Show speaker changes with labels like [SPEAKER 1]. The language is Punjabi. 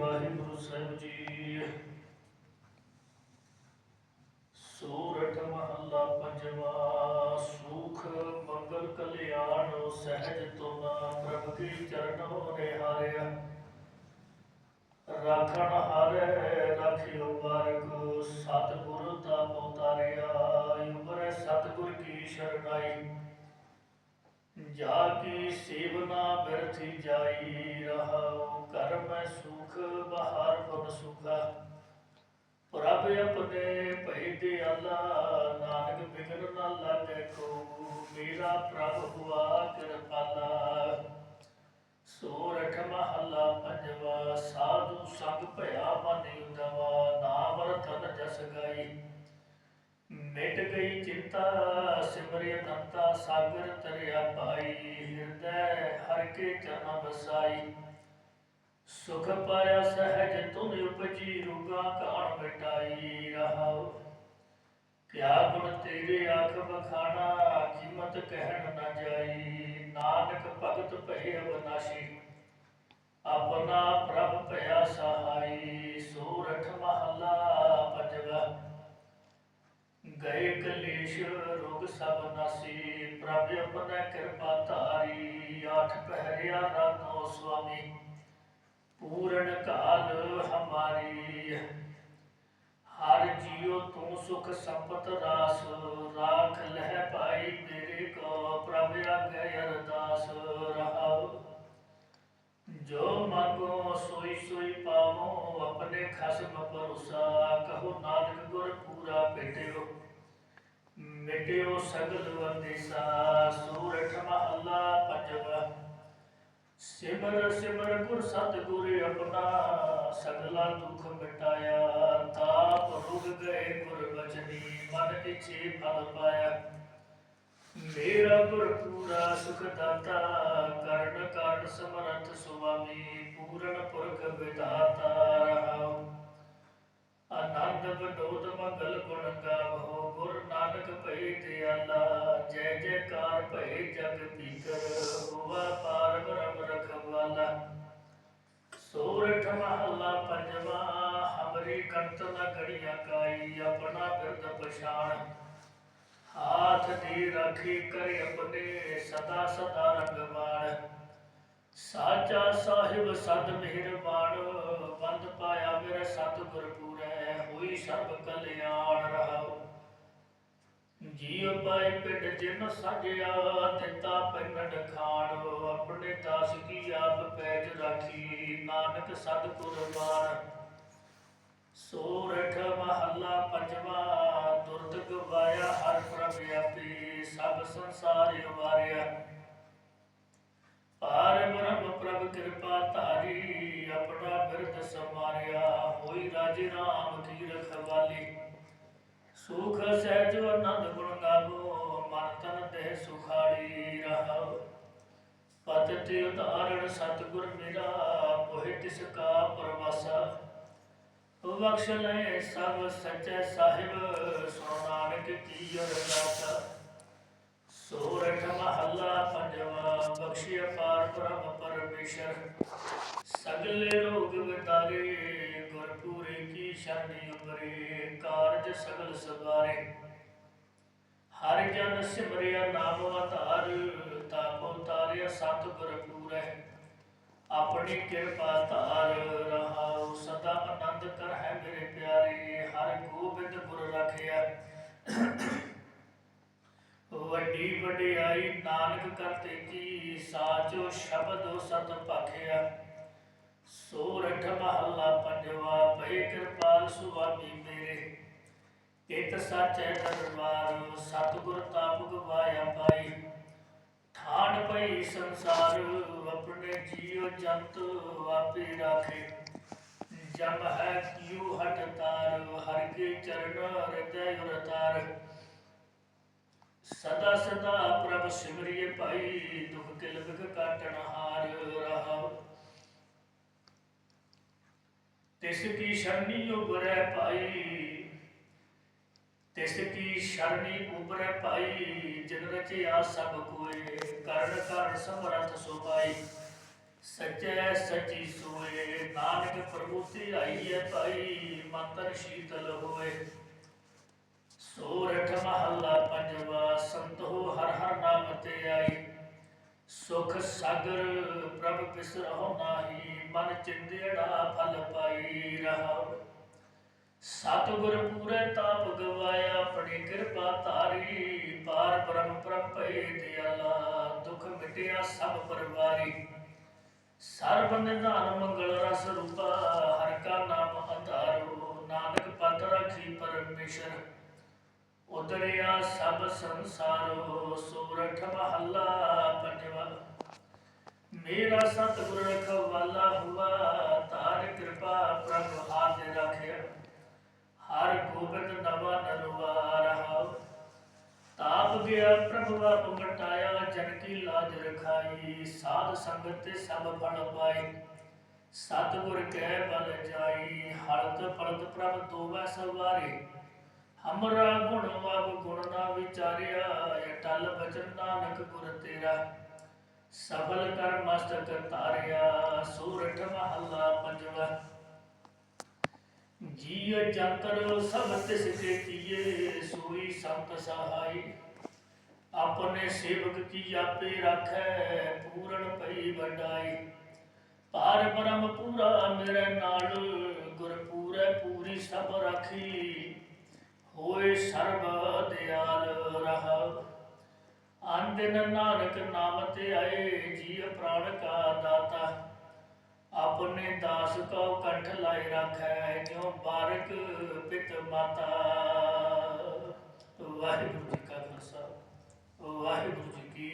[SPEAKER 1] ਵਾਹਿਗੁਰੂ ਸਾਹਿਬ ਜੀ। ਸੂਰਠ ਮਹੱਲਾ ਪੰਜਵਾ, ਸੁਖ, ਮੰਗਲ, ਕਲਿਆਣ, ਸਹਿਜ ਤੁਨਾ ਪ੍ਰਭ ਕੀ ਚਰਨੋ ਨਿਹਾਰਿਆ। ਰਾਖਣ ਹਾਰੇ, ਰਾਖਿਓ ਵਾਰਕ, ਸਤਿਗੁਰ ਦਾ ਉਤਾਰਿਆ ਉਬਰੇ ਸਤਿਗੁਰ ਕੀ ਸ਼ਰਨਾਈ। ਜਾ ਕੀ ਸੇਵਨਾ ਬਿਰਥੀ ਜਾਈ ਰਹਾਉ ਕਰ ਮੈਂ ਸੁਖ, ਬਹਾਰ ਬਨ ਸੁਖਾ? ਪ੍ਰਭ ਆਪਣੇ ਭਈ ਦੇ ਅੱਲਾ ਨਾਨਕ ਬਿਗਨ ਨਾ ਲਾਗੇ ਕੋ, ਮੇਰਾ ਪ੍ਰਭ ਹੁਆ ਕਿਰਪਾਲਾ। ਸੋਰਠ ਮਹੱਲਾ ਪੰਜਵਾ, ਸਾਧੂ ਸੰਗ ਭਇਆ ਮਨ ਉਦਵਾ ਨਾਮ ਰਤਨ ਜਸ ਗਾਈ। ਮਿਟ ਗਈ ਚਿੰਤਾ ਸਿਮਰਿ ਦੰਤਾ ਸਾਗਰ ਤਰਿਆ ਪਾਈ, ਹਿਰਦੈ ਹਰ ਕੇ ਚਰਨ ਵਸਾਈ। ਸੁਖ ਪਾਇਆ ਸਹਿਜ ਤੁਮ ਉਪਜੀ, ਰੂਗਾ ਕਾਣ ਮਿਟਾਈ, ਰਹਾਉ। ਕਿਆ ਗੁਣ ਤੇਰੇ ਆਖ ਬਖਾਣਾ ਕੀਮਤ ਕਹਿਣ ਨਾ ਜਾਈ। ਨਾਨਕ ਭਗਤ ਭਏ ਅਬਨਾਸ਼ੀ ਆਪਣਾ ਪ੍ਰਭ ਭਇਆ ਸਹਾਈ। ਸੂਰਠ ਮਹਲਾ ਪੰਜਵਾ ਗਏ ਕਲੇਸ਼ ਰੋਗ ਸਭ ਨਾਸੀ, ਪ੍ਰਭ ਆਪਣਾ ਕਿਰਪਾ ਧਾਰੀ, ਆਠ ਪਹਿਰਿਆ ਰਾਤੋ ਸੁਆਮੀ। ਪੂਰਨ ਕਾਲ ਹਮਾਰੀ, ਹਰ ਜੀਉ ਤੂੰ ਸੁਖ ਸੰਪਤ ਰਾਸ, ਰਾਖ ਲਹਿ ਭਾਈ ਮੇਰੇ ਕੋ, ਪ੍ਰਭ ਆਗੇ ਅਰਦਾਸ ਰਹਾਉ। ਜੋ ਮੰਗੋ ਸੋਈ ਸੋਈ ਪਾਵੋ, ਆਪਣੇ ਖਸਮ ਭਰੋਸਾ, ਕਹੋ ਨਾਨਕ ਗੁਰ ਪੂਰਾ ਭੇਟਿਓ। ਮਿਟਿਓ ਸਗਲ ਅੰਦੇਸਾ ਸੂਰਠ ਮਹੱਲਾ ਪੰਜਵਾ ਸਿਮਰ ਸਿਮਰ ਗੁਰ ਸਤਿਗੁਰ ਆਪਣਾ ਸਗਲਾ ਦੁੱਖ ਮਿਟਾਇਆ। ਤਾਪ ਰੁਗ ਗਏ ਗੁਰ ਬਚਨੀ, ਮਨ ਇਛੇ ਫਲ ਪਾਇਆ। ਮੇਰਾ ਗੁਰ ਪੂਰਾ ਸੁਖ ਦਾਤਾ, ਕਰਨ ਕਾਰਨ ਸਮਰਥ ਸੁਆਮੀ, ਪੂਰਨ ਪੁਰਖ ਵਿਦਾਤਾ ਰਹਾਉ ਆਨੰਦ ਵਿਨੋਦ ਮੰਗਲ ਗੁਣ ਗਾਵੋ, ਗੁਰ ਨਾਨਕ ਭਈ ਦਿਆਲਾ ਜੈ ਜੈਕਾਰ ਭਈ ਜਗ ਪੀਕਰ ਹੋਵਾ ਪਾਰ ਬ੍ਰਹਮ ਰਖਵਾਲਾ। ਸੂਰਠ ਮਹੱਲਾ ਪੰਜਵਾ, ਹਮਰੀ ਕੰਤ ਨ ਘੜੀਆਂ ਕਾਈ, ਆਪਣਾ ਬਿਰਦ ਪਛਾਣ। ਹਾਥ ਦੀ ਰਾਖੀ ਕਰੇ ਆਪਣੇ, ਸਦਾ ਸਦਾ ਰੰਗਵਾਨ ਸਾਚਾ ਸਾਹਿਬ ਸਦ ਮਿਹਰਬਾਨ, ਬੰਦ ਪਾਇਆ ਮੇਰਾ ਸਤਿਗੁਰ ਪੂਰੈ ਹੋਈ ਸਰਬ ਕਲਿਆਣ ਰਹਾਉ ਜੀਉ ਪਾਏ ਪਿੰਡ ਜਿਨ ਸਾਜਿਆ ਦਿੱਤਾ ਪਿੰਡ ਖਾਣ। ਆਪਣੇ ਦਾਸ ਕੀ ਆਪ ਪੈਜ ਰਾਖੀ, ਨਾਨਕ ਸਤ ਕੁਰਬਾਨ। ਸੋਰਠ ਮਹੱਲਾ ਪੰਜਵਾ ਦੁਰਦ ਗਵਾਇਆ ਹਰ ਪ੍ਰਭ ਆਪੀ, ਸਭ ਸੰਸਾਰ ਵਾਰਿਆ। ਪਾਰ ਬ੍ਰਹਮ ਪ੍ਰਭ ਕਿਰਪਾ ਧਾਰੀ, ਆਪਣਾ ਬਿਰਦ ਸਮਾਰਿਆ ਹੋਈ ਰਾਜੇ ਰਾਮ ਸੁਖ ਸਹਿਜ ਆਨੰਦ ਗੁਣ ਗਾਵੋ, ਮਨ ਤਨ ਦੇ ਸੁਖਾੜੀ ਰਹਾਉ ਪਤ ਤੇ ਉਧਾਰਣ ਸਤਿਗੁਰ ਮੇਰਾ ਮੋਹਿ ਤਿਸ ਕਾ ਪ੍ਰਵਾਸਾ। ਬਖਸ਼ ਲੈ ਸਭ ਸੱਚੇ ਸਾਹਿਬ, ਸੋ ਨਾਨਕ ਕੀ ਅਰਦਾਸ ਸੋਰਠ ਮਹੱਲਾ ਪੰਜਵਾ ਬਖਸ਼ਿਆ ਪਾਰ ਬ੍ਰਹਮ ਪਰਮੇਸ਼ਰ। ਸਗਲੇ ਰੋਗ ਵਿਦਾਰੇ ਗੁਰਪੂਰੇ ਕੀ ਸ਼ਰਣੀ ਉਬਰੇ ਕਾਰਜ ਸਗਲ ਸਵਾਰੇ। ਹਰ ਜਨ ਸਿਮਰਿਆ ਨਾਮ ਆਧਾਰ ਤਾਪੋ ਤਾਰਿਆ ਸਤ ਗੁਰਪੂਰੈ ਆਪਣੀ ਕਿਰਪਾ ਧਾਰ, ਰਹਾਉ ਸਦਾ ਆਨੰਦ ਕਰ ਹੈ ਮੇਰੇ ਪਿਆਰੇ, ਹਰ ਗੋਬਿੰਦ ਗੁਰ ਰਖਿਆ। ਵੱਡੀ ਵਡਿਆਈ ਨਾਨਕ ਕਰਤੇ ਕੀ, ਸਾਚੋ ਸ਼ਬਦ ਸਤ ਭਾਖਿਆ ਸੋਰਠ ਮਹੱਲਾ ਪੰਜਵਾ ਭਏ ਕਿਰਪਾਲ ਸੁਆਮੀ ਮੇਰੇ। ਇਤ ਸਾਚੈ ਦਰਬਾਰ, ਸਤਿਗੁਰ ਤਾਪ ਗਵਾਇਆ ਪਾਈ। ਠਾਣ ਪਈ ਸੰਸਾਰ, ਆਪਣੇ ਜੀਵ ਜੰਤ ਆਪੇ ਰਾਖੇ। ਜਬ ਹੈ ਕਿਉ ਹਟ ਤਾਰ, ਹਰ ਕੇ ਚਰਨ ਹਿਰਦੈ ਉਰਤਾਰ। ਸਦਾ ਸਦਾ ਪ੍ਰਭ ਸਿਮਰਿਏ ਭਾਈ ਦੁਖ ਕਿਲ ਬਿਗ ਕਾਟਣ ਹਾਰ ਰਹਾਉ ਤਿਸ ਕੀ ਸ਼ਰਣੀ ਉਬਰੈ ਭਾਈ, ਤਿਸ ਕੀ ਸ਼ਰਣੀ ਉਬਰੈ ਭਾਈ, ਜਿਨ ਰਚਿਆ ਸਭ ਕੋਏ ਕਰਨ ਕਰ ਸਮਰਥ ਸੁਭਾਈ। ਸੱਚੈ ਸੱਚੀ ਸੋਏ, ਨਾਨਕ ਪ੍ਰਭੂ ਤੇ ਆਈਐ ਭਾਈ, ਮੰਤਰ ਸ਼ੀਤਲ ਹੋਏ। ਸੋਰਠ ਮਹੱਲਾ ਪੰਜਵਾ, ਸੰਤੋ ਹਰ ਹਰ ਨਾਮ ਤੇ ਆਈ। ਸੁਖ ਸਾਗਰ, ਪ੍ਰਭ ਬਿਸਰਹੁ ਨਾਹੀ, ਮਨ ਚਿੰਦੇੜਾ ਫਲ ਪਾਈ ਰਹਾਉ। ਸਤਿਗੁਰ ਪੂਰੇ ਤਾਪ ਗਵਾਇਆ ਆਪਣੀ ਕਿਰਪਾ ਧਾਰੀ। ਪਾਰ ਬ੍ਰਹਮ ਪ੍ਰਭੇ ਦਿਆਲਾ, ਦੁਖ ਮਿਟਿਆ ਸਭ ਪਰਵਾਰੀ। ਸਰਬ ਨਿਧਾਨ ਮੰਗਲ ਰਸ ਰੂਪਾ, ਹਰ ਕਾ ਨਾਮ ਆਧਾਰੋ ਨਾਨਕ ਪਤ ਰਖੀ ਪਰਮੇਸ਼ਰ। ਉਦਰਿਆ ਸਭ ਸੰਸਾਰੋ, ਸੂਰਠ ਮਹੱਲਾ ਪੰਜਵਾ ਮੇਰਾ ਸਤਿਗੁਰ ਰਖਵਾਲਾ ਹੁਆ, ਤਾਰ ਕਿਰਪਾ ਪ੍ਰਭ ਹਾਥ ਰੱਖਿਆ। ਹਰ ਗੋਬਿੰਦ ਨਵਾ ਨਰਵਾ ਰਹਾ ਤਾਪ ਗਿਆ ਪ੍ਰਭ ਆਪ ਜਨ ਕੀ ਲਾਜ ਰਖਾਈ। ਸਾਧ ਸੰਗਤ ਤੇ ਸਭ ਫਲ ਪਾਈ ਸਤਿਗੁਰ ਕਹਿ ਬਲ ਜਾਈ, ਹਲਤ ਪਲਤ ਪ੍ਰਭ ਤੋਵੈ ਸਵਾਰੇ। ਹਮਰਾ ਗੁਣ ਵਬ ਗੁਣ ਨਾ ਵਿਚਾਰਿਆ ਅਟਲ ਬਚਨ ਨਾਨਕ ਗੁਰ ਤੇਰਾ। ਸਫਲ ਕਰ ਮਸਤਕ ਤਾਰਿਆ, ਸੂਰਠ ਮਹੱਲਾ ਪੰਜਵਾ। ਜੀਅ ਜੰਤਰ ਸਭ ਤਿਸ ਕੇ ਕੀਏ, ਸੋਈ ਸੰਤ ਸਹਾਈ। ਆਪਣੇ ਸੇਵਕ ਕੀ ਆਪੇ ਰੱਖੈ, ਪੂਰਨ ਪਈ ਵਡਾਈ। ਪਾਰ ਬ੍ਰਹਮ ਪੂਰਾ ਮੇਰੇ ਨਾਲ ਗੁਰ ਪੂਰੇ ਪੂਰੀ ਸਭ ਰਾਖੀ। ਹੋਏ ਸਰਬ ਦਿਆਲ ਰਹਾ। ਅੰਦਨ ਨਾਨਕ ਨਾਮ ਤੇ ਆਏ ਜੀ ਪ੍ਰਾਣ ਕਾ ਦਾਤਾ। ਆਪਣੇ ਦਾਸ ਕੋ ਕੰਠ ਲਾਈ ਰੱਖੈ, ਜਿਉ ਬਾਰਕ ਪਿਤ ਮਾਤਾ। ਵਾਹਿਗੁਰੂ ਜੀ ਕਾ ਖਾਲਸਾ, ਵਾਹਿਗੁਰੂ ਜੀ ਕੀ